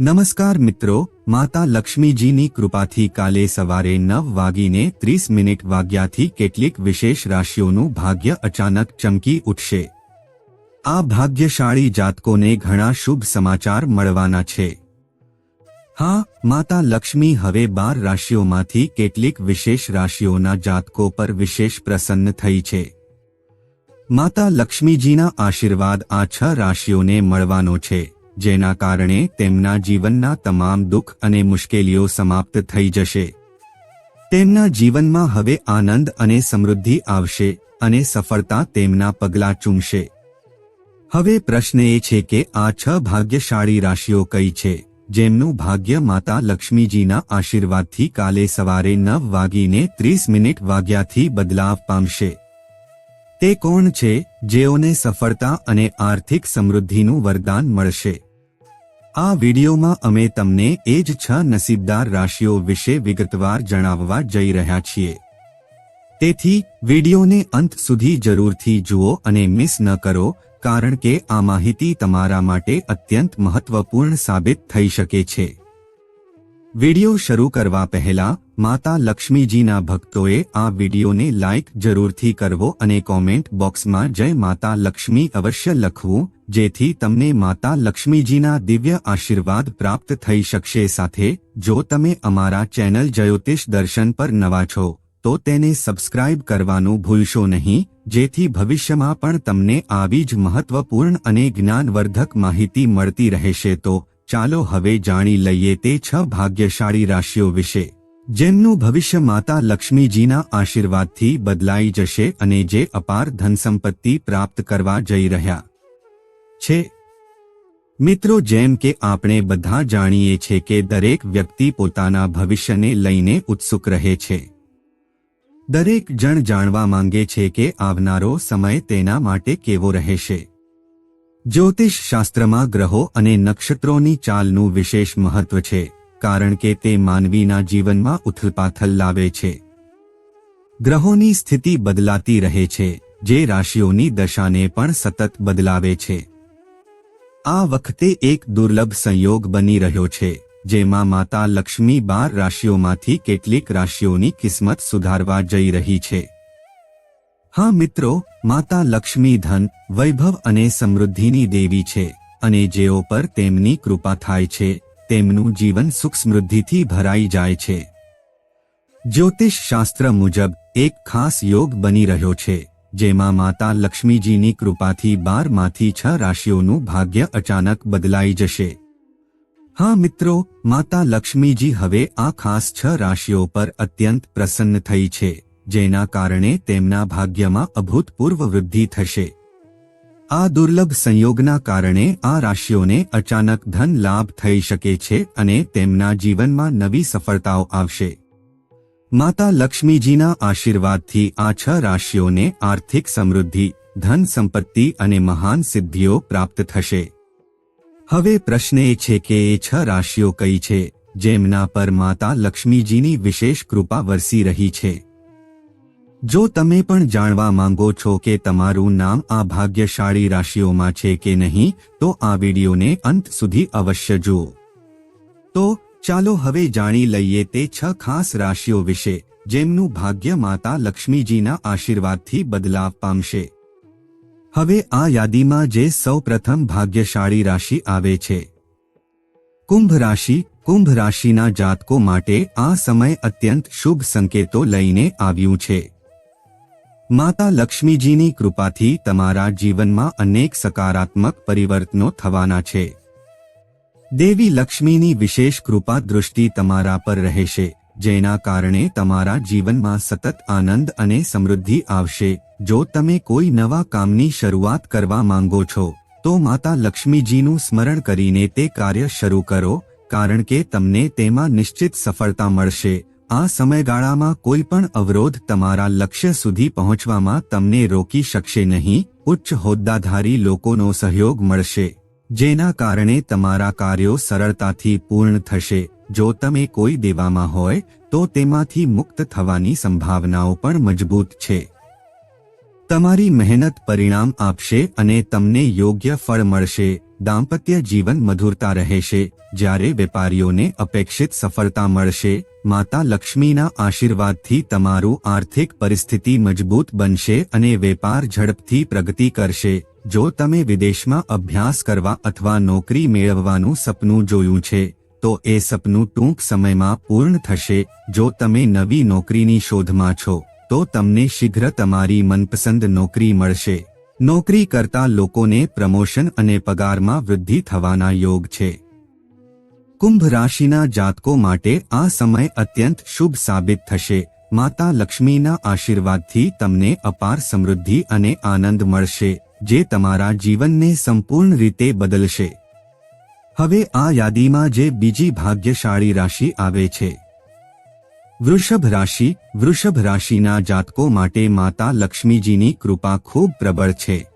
નમસ્કાર મિત્રો, માતા લક્ષ્મીજીની કૃપાથી કાલે સવારે નવ વાગીને ત્રીસ મિનિટ વાગ્યાથી કેટલીક વિશેષ રાશિઓનું ભાગ્ય અચાનક ચમકી ઉઠશે. આ ભાગ્યશાળી જાતકોને ઘણા શુભ સમાચાર મળવાના છે. હા, માતા લક્ષ્મી હવે બાર રાશિઓમાંથી કેટલીક વિશેષ રાશિઓના જાતકો પર વિશેષ પ્રસન્ન થઈ છે. માતા લક્ષ્મીજીના આશીર્વાદ આ છ રાશિઓને મળવાનો છે. જેના કારણે તેમના જીવનના તમામ દુઃખ અને મુશ્કેલીઓ સમાપ્ત થઈ જશે. તેમના જીવનમાં હવે આનંદ અને સમૃદ્ધિ આવશે અને સફળતા તેમના પગલાં ચૂમશે. હવે પ્રશ્ન એ છે કે આ છ ભાગ્યશાળી રાશિઓ કઈ છે, જેમનું ભાગ્ય માતા લક્ષ્મીજીના આશીર્વાદથી કાલે સવારે નવ વાગીને ત્રીસ મિનિટ વાગ્યાથી બદલાવ પામશે. તે કોણ છે, જેઓને સફળતા અને આર્થિક સમૃદ્ધિનું વરદાન મળશે? આ વિડીયોમાં અમે તમને એ જ છ નસીબદાર રાશિઓ વિશે વિગતવાર જણાવવા જઈ રહ્યા છીએ. તેથી, વિડીયોને અંત સુધી જરૂરથી જુઓ અને મિસ ન કરો, કારણ કે આ માહિતી તમારા માટે અત્યંત મહત્વપૂર્ણ સાબિત થઈ શકે છે. વીડિયો શરૂ કરવા પહેલા માતા લક્ષ્મીજીના ભક્તોએ આ વિડીયોને લાઇક જરૂરથી કરવો અને કોમેન્ટ બોક્સમાં જય માતા લક્ષ્મી અવશ્ય લખવું, જેથી તમને માતા લક્ષ્મીજીના દિવ્ય આશીર્વાદ પ્રાપ્ત થઈ શકશે. સાથે, જો તમે અમારા ચેનલ જ્યોતિષ દર્શન પર નવા છો, તો તેને સબસ્ક્રાઇબ કરવાનું ભૂલશો નહીં, જેથી ભવિષ્યમાં પણ તમને આવી જ મહત્વપૂર્ણ અને જ્ઞાનવર્ધક માહિતી મળતી રહેશે. તો ચાલો હવે જાણી લઈએ તે છ ભાગ્યશાળી રાશિઓ વિશે. જેમનું ભવિષ્ય માતા લક્ષ્મીજીના આશીર્વાદથી બદલાઈ જશે અને જે અપાર ધનસંપત્તિ પ્રાપ્ત કરવા જઈ રહ્યા છે. મિત્રો, જેમ કે આપણે બધા જાણીએ છીએ કે દરેક વ્યક્તિ પોતાના ભવિષ્યને લઈને ઉત્સુક રહે છે. દરેક જણ જાણવા માંગે છે કે આવનારો સમય તેના માટે કેવો રહેશે. જ્યોતિષ શાસ્ત્રમાં ગ્રહો અને નક્ષત્રોની ચાલનું વિશેષ મહત્વ છે. કારણ કે તે માનવીના જીવનમાં ઉથલપાથલ લાવે છે. ગ્રહોની સ્થિતિ બદલાતી રહે છે, જે રાશિઓની દશાને પણ સતત બદલાવે છે. આ વખતે એક દુર્લભ સંયોગ બની રહ્યો છે, જેમાં માતા લક્ષ્મી બાર રાશિઓમાંથી કેટલીક રાશિઓની કિસ્મત સુધારવા જઈ રહી છે. હા મિત્રો, માતા લક્ષ્મી ધન, વૈભવ અને સમૃદ્ધિની દેવી છે, અને જેઓ પર તેમની કૃપા થાય છે તેમનું જીવન સુખ સમૃદ્ધિથી ભરાઈ જાય છે. જ્યોતિષ શાસ્ત્ર મુજબ, એક ખાસ યોગ બની રહ્યો છે, જેમાં માતા લક્ષ્મીજીની કૃપાથી બારમાંથી છ રાશિઓનું ભાગ્ય અચાનક બદલાઈ જશે. હા મિત્રો, માતા લક્ષ્મીજી હવે આ ખાસ છ રાશિઓ પર અત્યંત પ્રસન્ન થઈ છે, જેના કારણે તેમના ભાગ્યમાં અભૂતપૂર્વ વૃદ્ધિ થશે. આ દુર્લભ સંયોગના કારણે આ રાશિઓને અચાનક ધન લાભ થઈ શકે છે અને તેમના જીવનમાં નવી સફળતાઓ આવશે. માતા લક્ષ્મીજીના આશીર્વાદથી આ છ રાશિઓને આર્થિક સમૃદ્ધિ, ધન સંપત્તિ અને મહાન સિદ્ધિઓ પ્રાપ્ત થશે. હવે પ્રશ્ન એ છે કે એ છ રાશિઓ કઈ છે, જેમના પર માતા લક્ષ્મીજીની વિશેષ કૃપા વરસી રહી છે? જો તમે પણ જાણવા માંગો છો કે તમારું નામ આ ભાગ્યશાળી રાશિઓમાં છે કે નહીં, તો આ વિડીયોને અંત સુધી અવશ્ય જુઓ. તો ચાલો હવે જાણી લઈએ તે છ ખાસ રાશિઓ વિશે, જેમનું ભાગ્ય માતા લક્ષ્મીજીના આશીર્વાદથી બદલાવ પામશે. હવે આ યાદીમાં જે સૌ પ્રથમ ભાગ્યશાળી રાશિ આવે છે. કુંભ રાશિ, કુંભ રાશિના જાતકો માટે આ સમય અત્યંત શુભ સંકેતો લઈને આવ્યું છે. માતા લક્ષ્મીજીની કૃપાથી તમારા જીવનમાં અનેક સકારાત્મક પરિવર્તનો થવાના છે. દેવી લક્ષ્મીની વિશેષ કૃપા દૃષ્ટિ તમારા પર રહેશે, જેના કારણે તમારા જીવનમાં સતત આનંદ અને સમૃદ્ધિ આવશે. જો તમે કોઈ નવા કામની શરૂઆત કરવા માંગો છો, તો માતા લક્ષ્મીજીનું સ્મરણ કરીને તે કાર્ય શરૂ કરો, કારણ કે તમને તેમાં નિશ્ચિત સફળતા મળશે. આ સમયગાળામાં કોઈ પણ અવરોધ તમારા લક્ષ્ય સુધી પહોંચવામાં તમને રોકી શકશે નહીં. ઉચ્ચ હોદ્દાધારી લોકોનો સહયોગ મળશે, જેના કારણે તમારા કાર્યો સરળતાથી પૂર્ણ થશે. જો તમે કોઈ દેવામાં હોય, તો તેમાંથી મુક્ત થવાની સંભાવનાઓ પણ મજબૂત છે. તમારી મહેનત પરિણામ આપશે અને તમને યોગ્ય ફળ મળશે. દાંપત્ય જીવન મધુરતા રહેશે, જ્યારે વેપારીઓને અપેક્ષિત સફળતા મળશે, માતા લક્ષ્મીના આશીર્વાદથી તમારું આર્થિક પરિસ્થિતિ મજબૂત બનશે અને વેપાર ઝડપથી પ્રગતિ કરશે. જો તમે વિદેશમાં અભ્યાસ કરવા અથવા નોકરી મેળવવાનું સપનું જોયું છે, તો એ સપનું ટૂંક સમયમાં પૂર્ણ થશે. જો તમે નવી નોકરીની શોધમાં છો, તો તમને શીઘ્ર તમારી મનપસંદ નોકરી મળશે. નોકરી કરતા લોકોને પ્રમોશન અને પગારમાં વૃદ્ધિ થવાના યોગ છે. કુંભ રાશિના જાતકો માટે આ સમય અત્યંત શુભ સાબિત થશે. માતા લક્ષ્મીના આશીર્વાદથી તમને અપાર સમૃદ્ધિ અને આનંદ મળશે, જે તમારા જીવનને સંપૂર્ણ રીતે બદલશે. હવે આ યાદીમાં જે બીજી ભાગ્યશાળી રાશિ આવે છે. વૃષભ રાશિ, વૃષભ રાશિના જાતકો માટે માતા લક્ષ્મીજીની કૃપા ખૂબ પ્રબળ છે.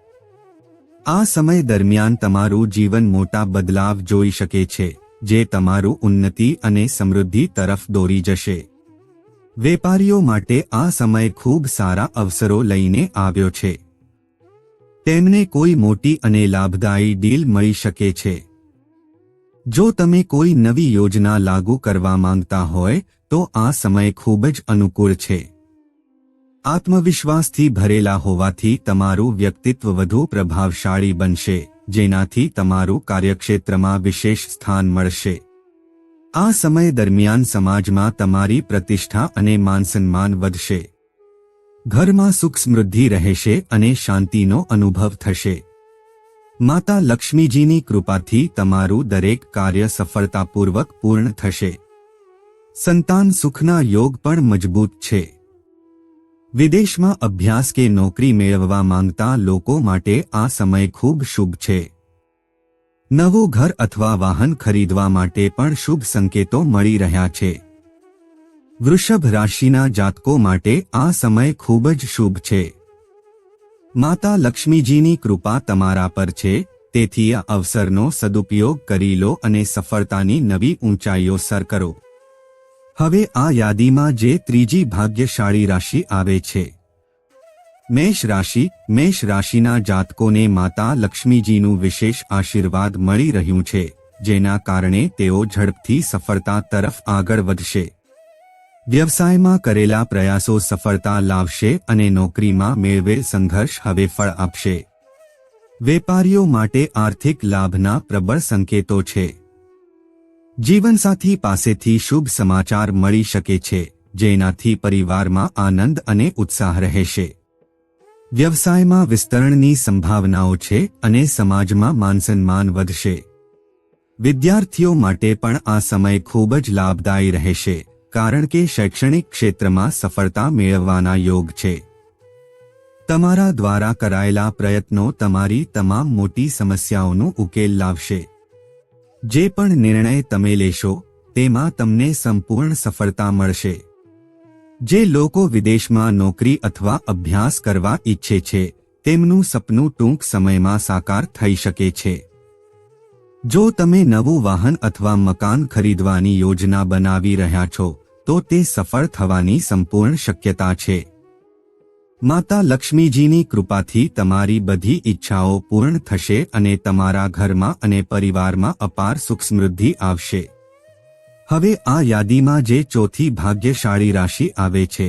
આ સમય દરમિયાન તમારું જીવન મોટા બદલાવ જોઈ શકે છે, જે તમારું ઉન્નતિ અને સમૃદ્ધિ તરફ દોરી જશે. વેપારીઓ માટે આ સમય ખૂબ સારા અવસરો લઈને આવ્યો છે. તેમને કોઈ મોટી અને લાભદાયી ડીલ મળી શકે છે. જો તમે કોઈ નવી યોજના લાગુ કરવા માંગતા હોય તો આ સમય ખૂબ જ અનુકૂળ છે. આત્મવિશ્વાસથી ભરેલા હોવાથી તમારું વ્યક્તિત્વ વધુ પ્રભાવશાળી બનશે, જેનાથી તમારું કાર્યક્ષેત્રમાં વિશેષ સ્થાન મળશે. આ સમય દરમિયાન સમાજમાં તમારી પ્રતિષ્ઠા અને માનસન્માન વધશે. ઘરમાં સુખ સમૃદ્ધિ રહેશે અને શાંતિનો અનુભવ થશે. માતા લક્ષ્મીજીની કૃપાથી તમારું દરેક કાર્ય સફળતાપૂર્વક પૂર્ણ થશે. સંતાન સુખના યોગ પણ મજબૂત છે. વિદેશમાં અભ્યાસ કે નોકરી મેળવવા માંગતા લોકો માટે આ સમય ખૂબ શુભ છે. નવું ઘર અથવા વાહન ખરીદવા માટે પણ શુભ સંકેતો મળી રહ્યા છે. વૃષભ રાશિના જાતકો માટે આ સમય ખૂબ જ શુભ છે. માતા લક્ષ્મીજીની કૃપા તમારા પર છે, તેથી આ અવસરનો સદુપયોગ કરી લો અને સફળતાની નવી ઊંચાઈઓ સર કરો. હવે આ યાદીમાં જે ત્રીજી ભાગ્યશાળી રાશિ આવે છે. મેષ રાશિ, મેષ રાશિના જાતકોને માતા લક્ષ્મીજીનું વિશેષ આશીર્વાદ મળી રહ્યું છે, જેના કારણે તેઓ ઝડપથી સફળતા તરફ આગળ વધશે. વ્યવસાયમાં કરેલા પ્રયાસો સફળતા લાવશે અને નોકરીમાં મેળવેલ સંઘર્ષ હવે ફળ આપશે. વેપારીઓ માટે આર્થિક લાભના પ્રબળ સંકેતો છે. જીવનસાથી પાસેથી શુભ સમાચાર મળી શકે છે, જેનાથી પરિવારમાં આનંદ અને ઉત્સાહ રહેશે. વ્યવસાયમાં વિસ્તરણની સંભાવનાઓ છે અને સમાજમાં માનસન્માન વધશે. વિદ્યાર્થીઓ માટે પણ આ સમય ખૂબ જ લાભદાયી રહેશે, કારણ કે શૈક્ષણિક ક્ષેત્રમાં સફળતા મેળવવાના યોગ છે. તમારા દ્વારા કરાયેલા પ્રયત્નો તમારી તમામ મોટી સમસ્યાઓનો ઉકેલ લાવશે. જે પણ નિર્ણય તમે લેશો, તેમાં તમને સંપૂર્ણ સફળતા મળશે. જે લોકો વિદેશમાં નોકરી અથવા અભ્યાસ કરવા ઈચ્છે છે, તેમનું સપનું ટૂંક સમયમાં સાકાર થઈ શકે છે. જો તમે નવું વાહન અથવા મકાન ખરીદવાની યોજના બનાવી રહ્યા છો, તો તે સફળ થવાની સંપૂર્ણ શક્યતા છે. માતા લક્ષ્મીજીની કૃપાથી તમારી બધી ઈચ્છાઓ પૂર્ણ થશે અને તમારા ઘરમાં અને પરિવારમાં અપાર સુખ સમૃદ્ધિ આવશે. હવે આ યાદીમાં જે ચોથી ભાગ્યશાળી રાશિ આવે છે.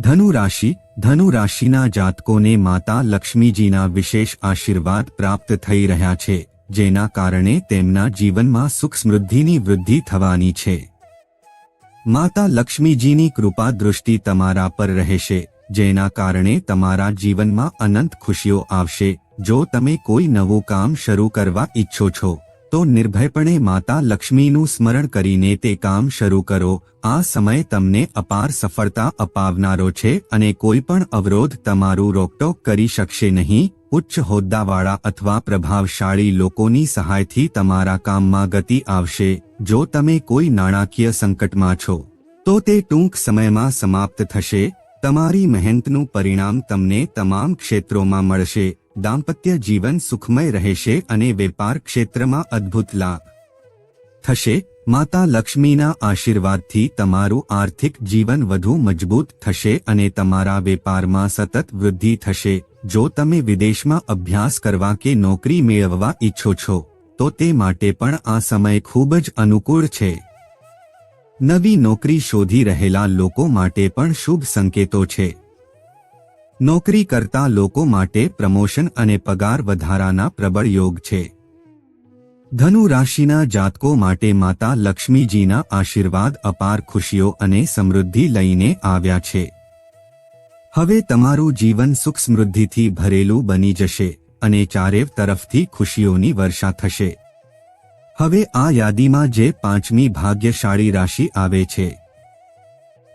ધનુ રાશિ, ધનુ રાશિના જાતકોને માતા લક્ષ્મીજીના વિશેષ આશીર્વાદ પ્રાપ્ત થઈ રહ્યા છે, જેના કારણે તેમના જીવનમાં સુખ સમૃદ્ધિની વૃદ્ધિ થવાની છે. માતા લક્ષ્મીજીની કૃપા દૃષ્ટિ તમારા પર રહેશે. જેના કારણે તમારા જીવનમાં અનંત ખુશીઓ આવશે. જો તમે કોઈ નવું કામ શરૂ કરવા ઈચ્છો છો, તો નિર્ભયપણે માતા લક્ષ્મીનું સ્મરણ કરીને તે કામ શરૂ કરો. આ સમય તમને અપાર સફળતા અપાવનારો છે અને કોઈ પણ અવરોધ તમારું રોકટોક કરી શકશે નહીં. ઉચ્ચ હોદ્દાવાળા અથવા પ્રભાવશાળી લોકોની સહાયથી તમારા કામમાં ગતિ આવશે. જો તમે કોઈ નાણાકીય સંકટમાં છો, તો તે ટૂંક સમયમાં સમાપ્ત થશે. તમારી મહેનતનું પરિણામ તમને તમામ ક્ષેત્રોમાં મળશે. દાંપત્ય જીવન સુખમય રહેશે અને વેપાર ક્ષેત્રમાં અદ્ભુત લાભ થશે. માતા લક્ષ્મીના આશીર્વાદથી તમારું આર્થિક જીવન વધુ મજબૂત થશે અને તમારા વેપારમાં સતત વૃદ્ધિ થશે. જો તમે વિદેશમાં અભ્યાસ કરવા કે નોકરી મેળવવા ઈચ્છો છો, તો તે માટે પણ આ સમય ખૂબ જ અનુકૂળ છે. નવી નોકરી શોધી રહેલા લોકો માટે પણ શુભ સંકેતો છે. નોકરી કરતા લોકો માટે પ્રમોશન અને પગાર વધારાના પ્રબળ યોગ છે. ધનુ રાશિના જાતકો માટે માતા લક્ષ્મીજીના આશીર્વાદ અપાર ખુશીઓ અને સમૃદ્ધિ લઈને આવ્યા છે. હવે તમારું જીવન સુખ સમૃદ્ધિથી ભરેલું બની જશે અને ચારેવ તરફથી ખુશીઓની વર્ષા થશે. હવે આ યાદીમાં જે પાંચમી ભાગ્યશાળી રાશિ આવે છે.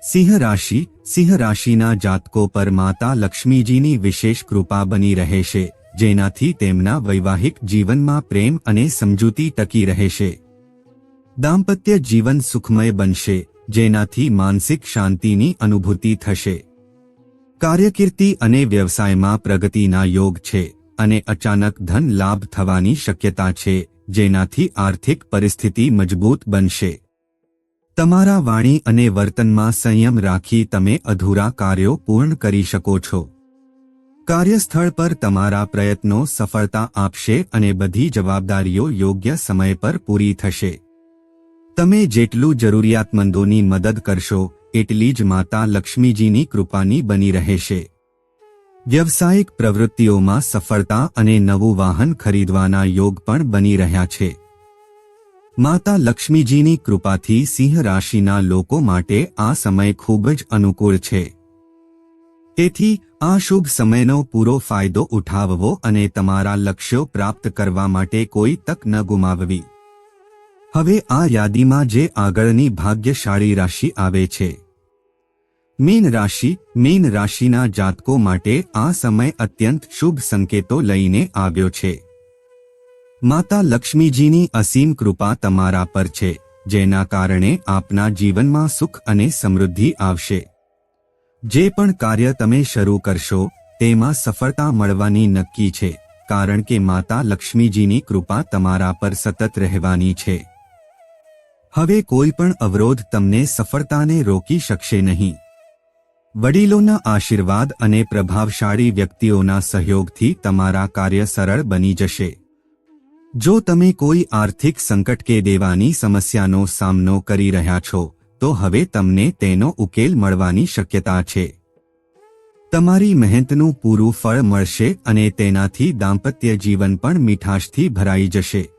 સિંહ રાશિ, સિંહ રાશિના જાતકો પર માતા લક્ષ્મીજીની વિશેષ કૃપા બની રહેશે જેનાથી તેમના વૈવાહિક જીવનમાં પ્રેમ અને સમજૂતી ટકી રહેશે દાંપત્ય જીવન સુખમય બનશે, જેનાથી માનસિક શાંતિની અનુભૂતિ થશે. કાર્યકીર્તિ અને વ્યવસાયમાં પ્રગતિના યોગ છે, અને અચાનક ધન લાભ થવાની શક્યતા છે જેનાથી આર્થિક પરિસ્થિતિ મજબૂત બનશે. તમારા વાણી અને વર્તનમાં સંયમ રાખી તમે અધૂરા કાર્યો પૂર્ણ કરી શકો છો. કાર્યસ્થળ પર તમારા પ્રયત્નો સફળતા આપશે અને બધી જવાબદારીઓ યોગ્ય સમય પર પૂરી થશે. તમે જેટલું જરૂરિયાતમંદોની મદદ કરશો, એટલી જ માતા લક્ષ્મીજીની કૃપાની બની રહેશે. વ્યવસાયિક પ્રવૃત્તિઓમાં સફળતા અને નવું વાહન ખરીદવાના યોગ પણ બની રહ્યા છે. માતા લક્ષ્મીજીની કૃપાથી સિંહ રાશિના લોકો માટે આ સમય ખૂબ જ અનુકૂળ છે. તેથી આ શુભ સમયનો પૂરો ફાયદો ઉઠાવવો અને તમારા લક્ષ્યો પ્રાપ્ત કરવા માટે કોઈ તક ન ગુમાવવી. હવે આ યાદીમાં જે આગળની ભાગ્યશાળી રાશિ આવે છે. મીન રાશિ, મીન રાશિના જાતકો માટે આ સમય અત્યંત શુભ સંકેતો લઈને આવ્યો છે. માતા લક્ષ્મીજીની અસીમ કૃપા તમારા પર છે, જેના કારણે આપના જીવનમાં સુખ અને સમૃદ્ધિ આવશે. જે પણ કાર્ય તમે શરૂ કરશો, તેમાં સફળતા મળવાની નક્કી છે, કારણ કે માતા લક્ષ્મીજીની કૃપા તમારા પર સતત રહેવાની છે. હવે કોઈ પણ અવરોધ તમને સફળતાને રોકી શકશે નહીં. વડીલોના આશીર્વાદ અને પ્રભાવશાળી વ્યક્તિઓના સહયોગથી તમારા કાર્ય સરળ બની જશે. જો તમે કોઈ આર્થિક સંકટ કે દેવાની સમસ્યાનો સામનો કરી રહ્યા છો, તો હવે તમને તેનો ઉકેલ મળવાની શક્યતા છે. તમારી મહેનતનું પૂરું ફળ મળશે અને તેનાથી દાંપત્ય જીવન પણ મીઠાશથી ભરાઈ જશે.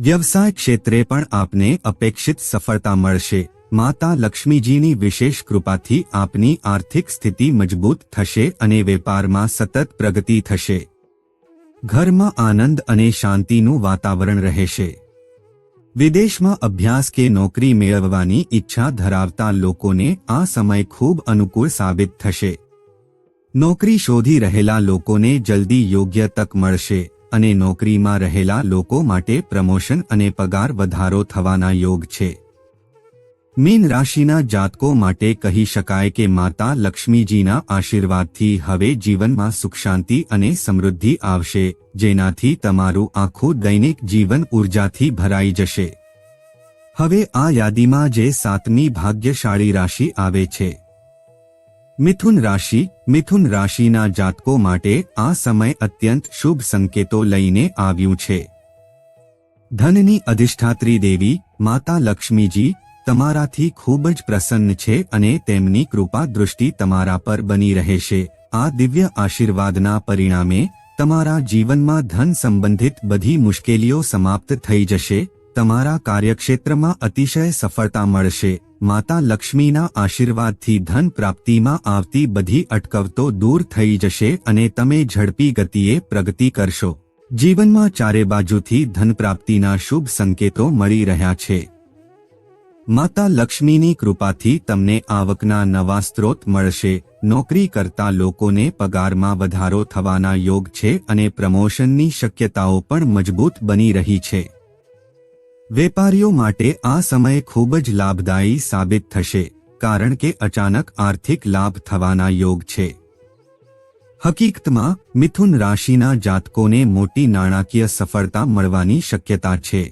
વ્યવસાય ક્ષેત્રે પણ આપને અપેક્ષિત સફળતા મળશે. માતા લક્ષ્મીજીની વિશેષ કૃપાથી આપની આર્થિક સ્થિતિ મજબૂત થશે અને વેપારમાં સતત પ્રગતિ થશે. ઘરમાં આનંદ અને શાંતિનું વાતાવરણ રહેશે. વિદેશમાં અભ્યાસ કે નોકરી મેળવવાની ઈચ્છા ધરાવતા લોકોને આ સમય ખૂબ અનુકૂળ સાબિત થશે. નોકરી શોધી રહેલા લોકોને જલ્દી યોગ્ય તક મળશે અને નોકરીમાં રહેલા લોકો માટે પ્રમોશન અને પગાર વધારો થવાના યોગ છે. મીન રાશિના જાતકો માટે કહી શકાય કે માતા લક્ષ્મીજીના આશીર્વાદથી હવે જીવનમાં સુખ શાંતિ અને સમૃદ્ધિ આવશે, જેનાથી તમારું આખું દૈનિક જીવન ઉર્જાથી ભરાઈ જશે. હવે આ યાદીમાં જે સાતમી ભાગ્યશાળી રાશિ આવે છે. મિથુન રાશિ, મિથુન રાશિના જાતકો માટે આ સમય અત્યંત શુભ સંકેતો લઈને આવ્યું છે. ધનની અધિષ્ઠાત્રી દેવી, માતા લક્ષ્મીજી તમારાથી ખૂબ જ પ્રસન્ન છે અને તેમની કૃપા દૃષ્ટિ તમારા પર બની રહેશે આ દિવ્ય આશીર્વાદના પરિણામે, તમારા જીવનમાં ધન સંબંધિત બધી મુશ્કેલીઓ સમાપ્ત થઈ જશે, તમારા કાર્યક્ષેત્રમાં અતિશય સફળતા મળશે. માતા લક્ષ્મીના આશીર્વાદથી ધન પ્રાપ્તિમાં આવતી બધી અટકવતો દૂર થઈ જશે અને તમે ઝડપી ગતિએ પ્રગતિ કરશો. જીવનમાં ચારે બાજુથી ધન પ્રાપ્તિના શુભ સંકેતો મળી રહ્યા છે. માતા લક્ષ્મીની કૃપાથી તમને આવકના નવા સ્ત્રોત મળશે. નોકરી કરતા લોકોને પગારમાં વધારો થવાના યોગ છે અને પ્રમોશનની શક્યતાઓ પણ મજબૂત બની રહી છે. વેપારીઓ માટે આ સમય ખૂબ જ લાભદાયી સાબિત થશે, કારણ કે અચાનક આર્થિક લાભ થવાના યોગ છે. હકીકતમાં, મિથુન રાશિના જાતકોને મોટી નાણાકીય સફળતા મળવાની શક્યતા છે.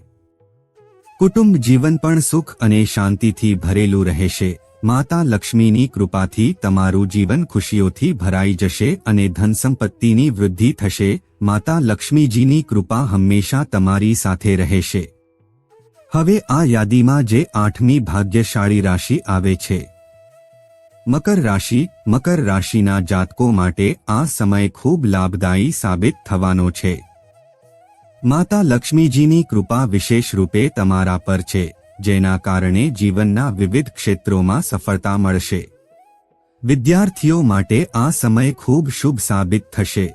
કુટુંબ જીવન પણ સુખ અને શાંતિથી ભરેલું રહેશે. માતા લક્ષ્મીની કૃપાથી તમારું જીવન ખુશીઓથી ભરાઈ જશે અને ધન સંપત્તિની વૃદ્ધિ થશે. માતા લક્ષ્મીજીની કૃપા હંમેશા તમારી સાથે રહેશે. હવે આ યાદીમાં જે આઠમી ભાગ્યશાળી રાશિ આવે છે. મકર રાશિ, મકર રાશિના જાતકો માટે આ સમય ખૂબ લાભદાયી સાબિત થવાનો છે. માતા લક્ષ્મીજીની કૃપા વિશેષ રૂપે તમારા પર છે, જેના કારણે જીવનના વિવિધ ક્ષેત્રોમાં સફળતા મળશે. વિદ્યાર્થીઓ માટે આ સમય ખૂબ શુભ સાબિત થશે.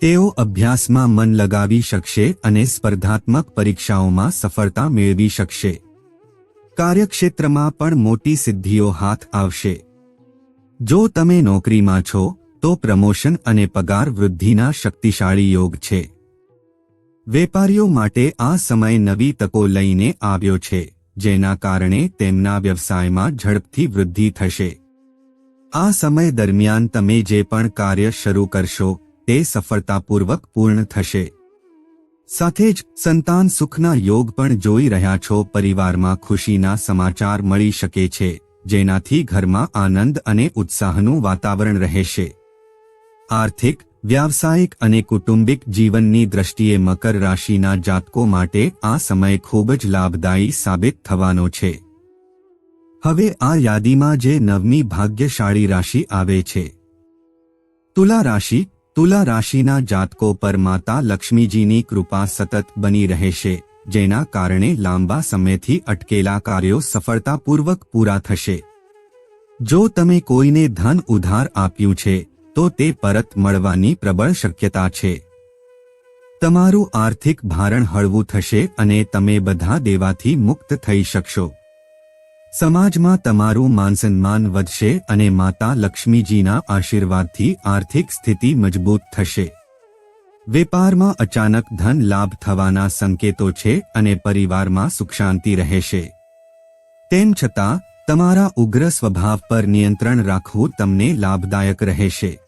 તેઓ અભ્યાસમાં મન લગાવી શકશે અને સ્પર્ધાત્મક પરીક્ષાઓમાં સફળતા મેળવી શકશે. કાર્યક્ષેત્રમાં પણ મોટી સિદ્ધિઓ હાથ આવશે. જો તમે નોકરીમાં છો, તો પ્રમોશન અને પગાર વૃદ્ધિના શક્તિશાળી યોગ છે. વેપારીઓ માટે આ સમય નવી તકો લઈને આવ્યો છે, જેના કારણે તેમના વ્યવસાયમાં ઝડપથી વૃદ્ધિ થશે. આ સમય દરમિયાન તમે જે પણ કાર્ય શરૂ કરશો, તે સફળતાપૂર્વક પૂર્ણ થશે. સાથે જ સંતાન સુખના યોગ પણ જોઈ રહ્યા છો, પરિવારમાં ખુશીના સમાચાર મળી શકે છે, જેનાથી ઘરમાં આનંદ અને ઉત્સાહનું વાતાવરણ રહેશે. આર્થિક વ્યાવસાયિક અને કુટુંબિક જીવનની દ્રષ્ટિએ મકર રાશિના જાતકો માટે આ સમય ખૂબ જ લાભદાયી સાબિત થવાનો છે. હવે આ યાદીમાં જે નવમી ભાગ્યશાળી રાશિ આવે છે. તુલા રાશિ, તુલા રાશિના જાતકો પર માતા લક્ષ્મીજીની કૃપા સતત બની રહેશે, જેના કારણે લાંબા સમયથી અટકેલા કાર્યો સફળતાપૂર્વક પૂરા થશે. જો તમે કોઈને ધન ઉધાર આપ્યું છે તો તે પરત મળવાની પ્રબળ શક્યતા છે. તમારું આર્થિક ભારણ હળવું થશે અને તમે બધા દેવાથી મુક્ત થઈ શકશો. સમાજમાં તમારું માનસન્માન વધશે અને માતા લક્ષ્મીજીના આશીર્વાદથી આર્થિક સ્થિતિ મજબૂત થશે. વેપારમાં અચાનક ધન લાભ થવાના સંકેતો છે અને પરિવારમાં સુખ શાંતિ રહેશે. તેમ છતાં, તમારા ઉગ્ર સ્વભાવ પર નિયંત્રણ રાખવું તમને લાભદાયક રહેશે.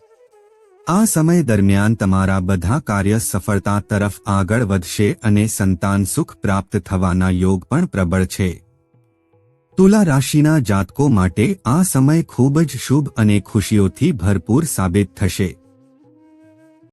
આ સમય દરમિયાન તમારા બધા કાર્ય સફળતા તરફ આગળ વધશે અને સંતાન સુખ પ્રાપ્ત થવાના યોગ પણ પ્રબળ છે. તુલા રાશિના જાતકો માટે આ સમય ખૂબ જ શુભ અને ખુશીઓથી ભરપૂર સાબિત થશે.